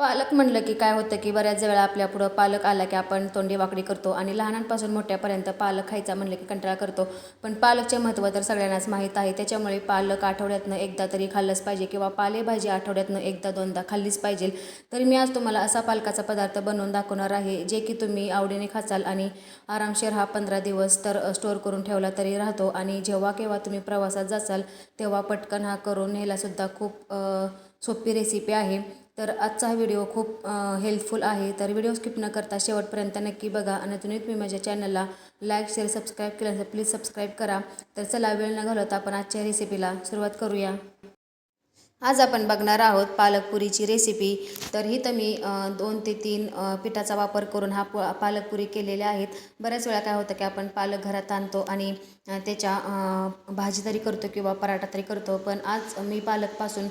पालक म्हणलं की काय होतं की बऱ्याच वेळा आपल्या पुढं पालक आला की आपण तोंडी वाकडी करतो आणि लहानांपासून मोठ्यापर्यंत पालक खायचा म्हणलं की कंटाळा करतो. पण पालकचे महत्त्व तर सगळ्यांनाच माहीत आहे. त्याच्यामुळे पालक आठवड्यातनं एकदा तरी खाल्लंच पाहिजे किंवा पालेभाजी आठवड्यातनं एकदा दोनदा खाल्लीच पाहिजे. तर मी आज तुम्हाला असा पालकाचा पदार्थ बनवून दाखवणार आहे जे की तुम्ही आवडीने खाचाल आणि आरामशीर हा पंधरा दिवस तर स्टोअर करून ठेवला तरी राहतो. आणि जेव्हा केव्हा तुम्ही प्रवासात जाचाल तेव्हा पटकन हा करून न्यायलासुद्धा खूप सोपी रेसिपी आहे. तर आजचा हा व्हिडिओ खूप हेल्पफुल आहे. तर व्हिडिओ स्किप न करता शेवटपर्यंत नक्की बघा. आणि अजूनही तुम्ही माझ्या चॅनलला लाईक शेअर सबस्क्राईब केलं असेल प्लीज सबस्क्राईब करा. तर चला वेळ न घालवता आपण आजच्या रेसिपीला सुरुवात करूया. आज आपण बघणार आहोत पालकपुरीची रेसिपी तर ही तर मी दोन ते तीन पिठाचा वापर करून हा प पालकपुरी केलेल्या आहेत. बऱ्याच वेळा काय होतं की आपण पालक घरात आणतो आणि त्याच्या भाजी तरी करतो किंवा पराठा तरी करतो. पण आज मी पालकपासून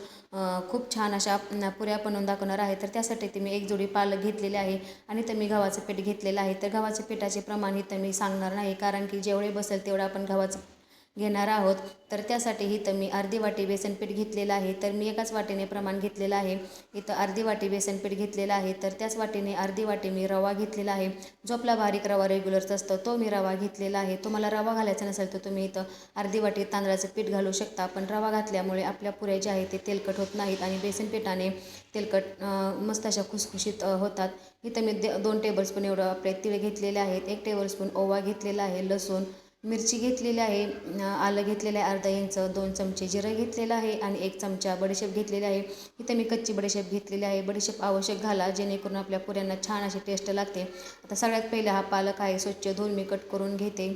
खूप छान अशा पुऱ्या बनवून दाखवणार आहे. तर त्यासाठी ते मी एक जोडी पालक घेतलेले आहे आणि तर मी गव्हाचं पीठ घेतलेलं आहे. तर गव्हाच्या पिठाचे प्रमाण इथं मी सांगणार नाही कारण की जेवढे बसेल तेवढं आपण गव्हाचं घेणार आहोत. तर त्यासाठी इथं मी अर्धी वाटी बेसनपीठ घेतलेलं आहे. तर मी एकाच वाटीने प्रमाण घेतलेलं आहे. इथं अर्धी वाटी बेसनपीठ घेतलेलं आहे. तर त्याच वाटीने अर्धी वाटी मी रवा घेतलेला आहे. जो आपला बारीक रवा रेग्युलरचा असतो. तो मी रवा घेतलेला आहे. तुम्हाला रवा घालायचा नसेल तर तुम्ही इथं अर्धी वाटी तांदळाचं पीठ घालू शकता. पण रवा घातल्यामुळे आपल्या पुऱ्या जे आहे ते तेलकट होत नाहीत आणि बेसनपीठाने तेलकट मस्त अशा खुसखुशीत होतात. इथं मी दे दोन टेबलस्पून एवढं आपले तिळ घेतलेले आहेत. एक टेबलस्पून ओवा घेतलेला आहे. लसूण मिरची घेतलेली आहे आलं घेतलेलं आहे अर्धा इंच दोन चमचे जिरं घेतलेलं आहे आणि एक चमचा बडीशेप घेतलेली आहे. इथं मी कच्ची बडीशेप घेतलेली आहे. बडीशेप आवश्यक घाला जेणेकरून आपल्या पुऱ्यांना छान अशी टेस्ट लागते. आता सगळ्यात पहिला हा पालक आहे स्वच्छ धुवून मी कट करून घेते.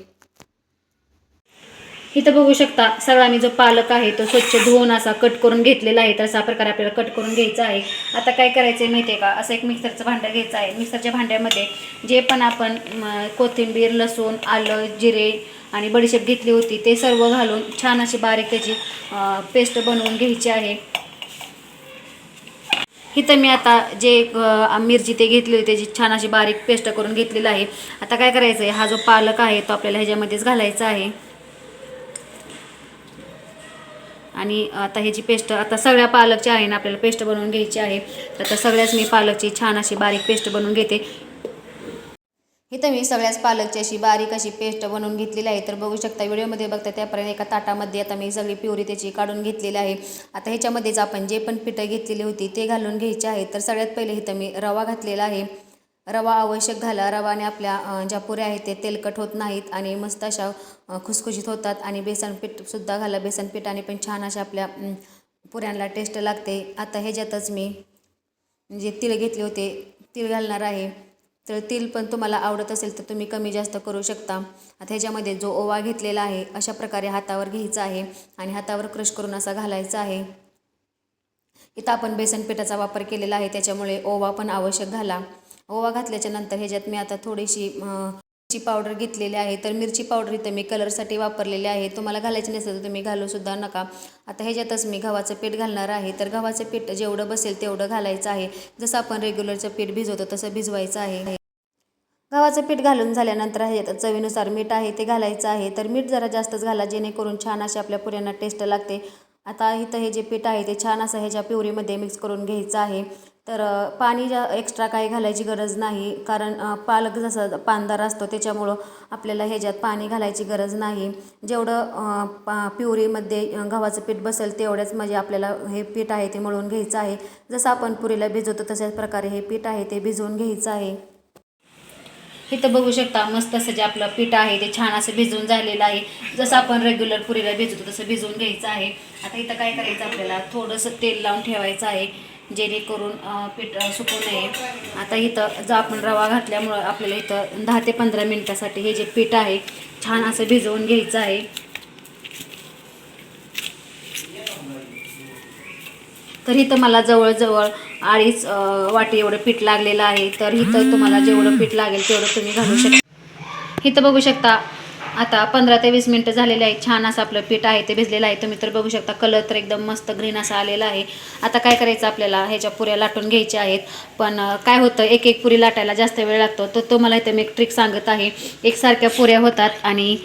इथं बघू शकता सगळा मी जो पालक आहे तो स्वच्छ धुवून असा कट करून घेतलेला आहे. तर असा प्रकारे आपल्याला कट करून घ्यायचा आहे. आता काय करायचं आहे माहिती आहे का? असं एक मिक्सरचं भांडं घ्यायचं आहे. मिक्सरच्या भांड्यामध्ये जे पण आपण कोथिंबीर लसूण आलं जिरे आणि बडीशेप घेतली होती. ते सर्व घालून छान अशी बारीक त्याची पेस्ट बनवून घ्यायची आहे. इथं मी आता जे मिरची ते घेतली होती त्याची छान अशी बारीक पेस्ट करून घेतलेलं आहे. आता काय करायचं आहे हा जो पालक आहे तो आपल्याला ह्याच्यामध्येच घालायचा आहे. आणि आता ह्याची पेस्ट आता सगळ्या पालकची आहे ना आपल्याला पेस्ट बनवून घ्यायची आहे. तर आता सगळ्याच मी पालकची छान अशी बारीक पेस्ट बनवून घेते. इथं मी सगळ्याच पालकची अशी बारीक अशी पेस्ट बनवून घेतलेली आहे. तर बघू शकता व्हिडिओमध्ये बघता त्यापर्यंत एका ताटामध्ये आता मी सगळी प्युरी त्याची काढून घेतलेली आहे. आता ह्याच्यामध्येच आपण जे पण पिठं घेतलेली होती ते घालून घ्यायचे आहे. तर सगळ्यात पहिले इथं मी रवा घातलेला आहे. रवा आवश्यक घाला रवाने आपल्या ज्या पुऱ्या आहेत ते तेलकट होत नाहीत आणि मस्त अशा खुसखुशीत होतात आणि बेसनपीठसुद्धा घाला. बेसन पिठाने पण छान अशा आपल्या पुऱ्यांना टेस्ट लागते. आता ह्याच्यातच मी जे तिळ घेतले होते तिळ घालणार आहे. तर तेल पण तुम्हाला आवडत असेल तर तुम्ही कमी जास्त करू शकता. आता ह्याच्यामध्ये जो ओवा घेतलेला आहे अशा प्रकारे हातावर घ्यायचा आहे आणि हातावर क्रश करून असा घालायचा आहे. इथं आपण बेसन पिठाचा वापर केलेला आहे त्याच्यामुळे ओवा पण आवश्यक घाला. ओवा घातल्याच्या नंतर ह्याच्यात मी आता थोडीशी मिरची पावडर घेतलेली आहे तर मिरची पावडर इथं मी कलरसाठी वापरलेली आहे. तुम्हाला घालायची नसेल तर तुम्ही घालूसुद्धा नका. आता ह्याच्यातच मी गव्हाचं पीठ घालणार आहे. तर गव्हाचं पीठ जेवढं बसेल तेवढं घालायचं आहे. जसं आपण रेग्युलरचं पीठ भिजवतो तसं भिजवायचं आहे. गव्हाचं पीठ घालून झाल्यानंतर ह्याच्यात चवीनुसार मीठ आहे ते घालायचं आहे. तर मीठ जरा जास्तच घाला जेणेकरून छान अशी आपल्या पुऱ्यांना टेस्ट लागते. आता इथं हे जे पीठ आहे ते छान असं ह्याच्या प्युरीमध्ये मिक्स करून घ्यायचं आहे. तर पाणी जा एक्स्ट्रा काही घालायची गरज नाही. कारण पालक जसं पानदार असतो त्याच्यामुळं आपल्याला ह्याच्यात पाणी घालायची गरज नाही. जेवढं पा प्युरीमध्ये गव्हाचं पीठ बसेल तेवढ्याच म्हणजे आपल्याला हे पीठ आहे ते मळून घ्यायचं आहे. जसं आपण पुरीला भिजवतो तशाच प्रकारे हे पीठ आहे ते भिजवून घ्यायचं आहे. इथं बघू शकता मस्त असं जे आपलं पीठ आहे ते छान असं भिजून झालेलं आहे. जसं आपण रेग्युलर पुरीला भिजवतो तसं भिजवून घ्यायचं आहे. आता इथं काय करायचं आपल्याला थोडंसं तेल लावून ठेवायचं आहे. जेणेकरून पीठ सुकू नये. आता इथं जर आपण रवा घातल्यामुळं आपल्याला इथं दहा ते पंधरा मिनटासाठी हे जे पीठ आहे छान असं भिजवून घ्यायचं आहे. तर इथं मला जवळजवळ अडीच वाटी एवढं पीठ लागलेलं आहे. तर इथं तुम्हाला जेवढं पीठ लागेल तेवढं तुम्ही घालू शकता. इथं बघू शकता आता पंधरा ते वीस मिनटं झालेले आहेत. छान असं आपलं पीठ आहे ते भिजलेलं आहे. तुम्ही तर बघू शकता कलर तर एकदम मस्त ग्रीन असा आलेला आहे. आता काय करायचं आपल्याला? ह्याच्या पुऱ्या लाटून घ्यायच्या आहेत. पण काय होतं एक एक पुरी लाटायला जास्त वेळ लागतो. तर तो मला इथं मी एक ट्रिक सांगत आहे. एकसारख्या पुऱ्या होतात आणि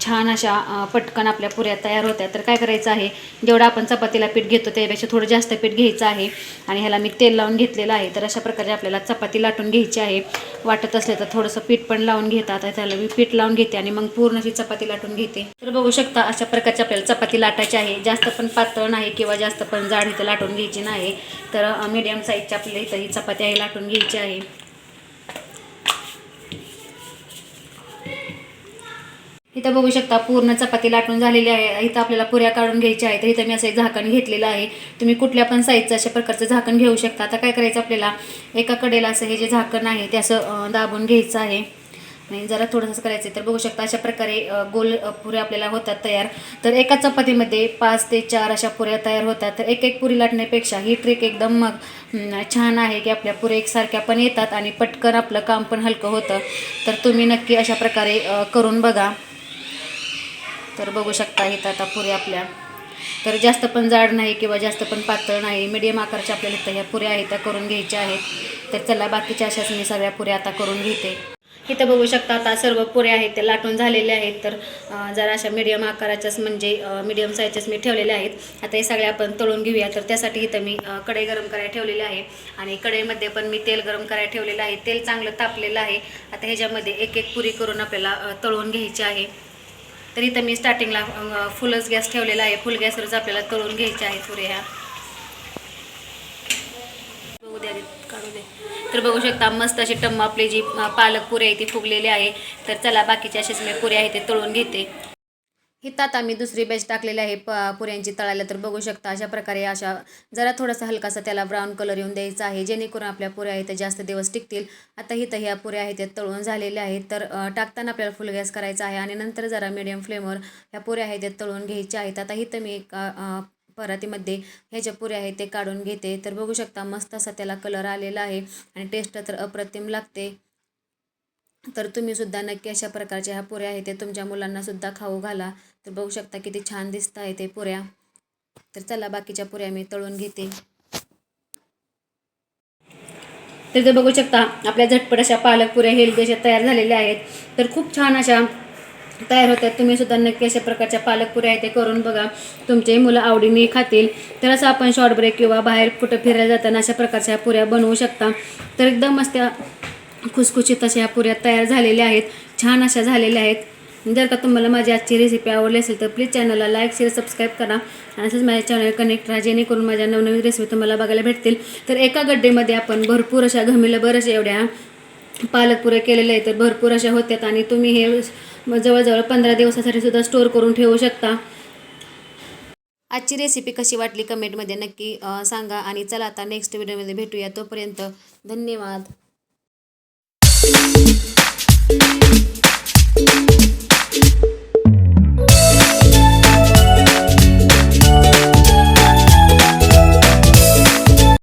छान अशा पटकन आपल्या पुऱ्या तयार होत्या तर काय करायचं आहे जेवढं आपण चपातीला पीठ घेतो त्यापेक्षा थोडं जास्त पीठ घ्यायचं आहे. आणि ह्याला मी तेल लावून घेतलेलं आहे. तर अशा प्रकारे आपल्याला चपाती लाटून घ्यायची आहे. वाटत असले तर थोडंसं पीठ पण लावून घेतात. त्याला मी पीठ लावून घेते आणि मग पूर्ण अशी चपाती लाटून घेते. तर बघू शकता अशा प्रकारची आपल्याला चपाती लाटायची आहे. जास्त पण पातळ नाही किंवा जास्त पण जाड इथं लाटून घ्यायची नाही. तर मीडियम साईजची आपल्याला इथं ही चपाती आहे लाटून घ्यायची आहे. इथं बघू शकता पूर्ण चपाती लाटून झालेली आहे. इथं आपल्याला पुऱ्या काढून घ्यायच्या आहेत. तर इथं मी असं एक झाकण घेतलेलं आहे. तुम्ही कुठल्या पण साईजचं अशा प्रकारचं झाकण घेऊ शकता. आता काय करायचं आपल्याला? एका कडेला असं हे जे झाकण आहे ते असं दाबून घ्यायचं आहे. आणि जरा थोडंसं करायचं आहे तर बघू शकता अशा प्रकारे गोल पुऱ्या आपल्याला होतात तयार. तर एका चपातीमध्ये पाच ते चार अशा पुऱ्या तयार होतात. तर एक एक पुरी लाटण्यापेक्षा ही ट्रिक एकदम मग छान आहे की आपल्या पुऱ्या एकसारख्या पण येतात आणि पटकन आपलं काम पण हलकं होतं. तर तुम्ही नक्की अशा प्रकारे करून बघा. तर बघू शकता इथं आता पुऱ्या आपल्या. तर जास्त पण जाड नाही किंवा जास्त पण पातळ नाही मिडियम आकारच्या आपल्याला इथं ह्या पुऱ्या आहेत त्या करून घ्यायच्या आहेत. तर चला बाकीच्या अशाच मी सगळ्या पुऱ्या आता करून घेते. इथं बघू शकता आता सर्व पुऱ्या आहेत त्या लाटून झालेल्या आहेत. तर जरा अशा मिडियम आकाराच्याच म्हणजे मिडियम साईजच्याच मी ठेवलेल्या आहेत. आता हे सगळे आपण तळून घेऊया. तर त्यासाठी इथं मी कढई गरम करायला ठेवलेली आहे. आणि कढईमध्ये पण मी तेल गरम करायला ठेवलेलं आहे. तेल चांगलं तापलेलं आहे. आता ह्याच्यामध्ये एक एक पुरी करून आपल्याला तळून घ्यायची आहे. तर इथं मी स्टार्टिंगला फुलच गॅस ठेवलेला आहे. फुल गॅसवरच आपल्याला तळून घ्यायच्या आहेत पुऱ्या. ह्या बघू द्या आधी, काढू दे तर बघू शकता. मस्त अशी टम्म आपली जी पालक पुरी आहे ती फुगलेली आहे. तर चला बाकीचे असेच मी पुरी आहे ते तळून घेते. हिथं आता मी दुसरी बॅच टाकलेली आहे प पुऱ्यांची तळायला. तर बघू शकता अशा प्रकारे अशा जरा थोडासा हलकासा त्याला ब्राऊन कलर येऊन द्यायचा आहे. जेणेकरून आपल्या पुऱ्या आहेत त्या जास्त दिवस टिकतील. आता हिथं ह्या पुऱ्या आहेत त्या तळून झालेल्या आहेत. तर टाकताना आपल्याला फुल गॅस करायचा आहे. आणि नंतर जरा मिडियम फ्लेमवर ह्या पुऱ्या आहेत त्या तळून घ्यायच्या आहेत. आता हिथं मी एक परातीमध्ये ह्याच्या पुऱ्या आहेत ते काढून घेते. तर बघू शकता मस्त असा त्याला कलर आलेला आहे आणि टेस्ट तर अप्रतिम लागते. तर तुम्ही सुद्धा नक्की अशा प्रकारच्या ह्या पुऱ्या आहेत ते तुमच्या मुलांना सुद्धा खाऊ घाला. तर बघू शकता किती छान दिसत आहे ते पुऱ्या. तर चला बाकीच्या पुऱ्या मी तळून घेते. तर ते बघू शकता आपल्या झटपट अशा पालक पुऱ्या हेल्दी अशा तयार झालेल्या आहेत. तर खूप छान अशा तयार होतात. तुम्ही सुद्धा नक्की अशा प्रकारच्या पालक पुऱ्या आहेत ते करून बघा. तुमचे मुलं आवडीने खातील. तर असं आपण शॉर्ट ब्रेक किंवा बाहेर कुठं फिरायला जाताना अशा प्रकारच्या पुऱ्या बनवू शकता. तर एकदम मस्त खुसखुशीत अशा ह्या पुऱ्या तयार झालेल्या आहेत. छान अशा झालेल्या आहेत. जर का तुम्हाला माझी आजची रेसिपी आवडली असेल तर प्लीज चॅनलला लाईक शेअर सबस्क्राईब करा. आणि असंच माझ्या चॅनल कनेक्ट राहा जेणेकरून माझ्या नवनवीन रेसिपी तुम्हाला बघायला भेटतील. तर एका गड्डेमध्ये आपण भरपूर अशा घमिलभर अशा एवढ्या पालकपुऱ्या केलेल्या आहेत तर भरपूर अशा होत्यात आणि तुम्ही हे जवळजवळ पंधरा दिवसासाठी सुद्धा स्टोअर करून ठेवू शकता. आजची रेसिपी कशी वाटली कमेंटमध्ये नक्की सांगा आणि चला आता नेक्स्ट व्हिडिओमध्ये भेटूया. तोपर्यंत धन्यवाद.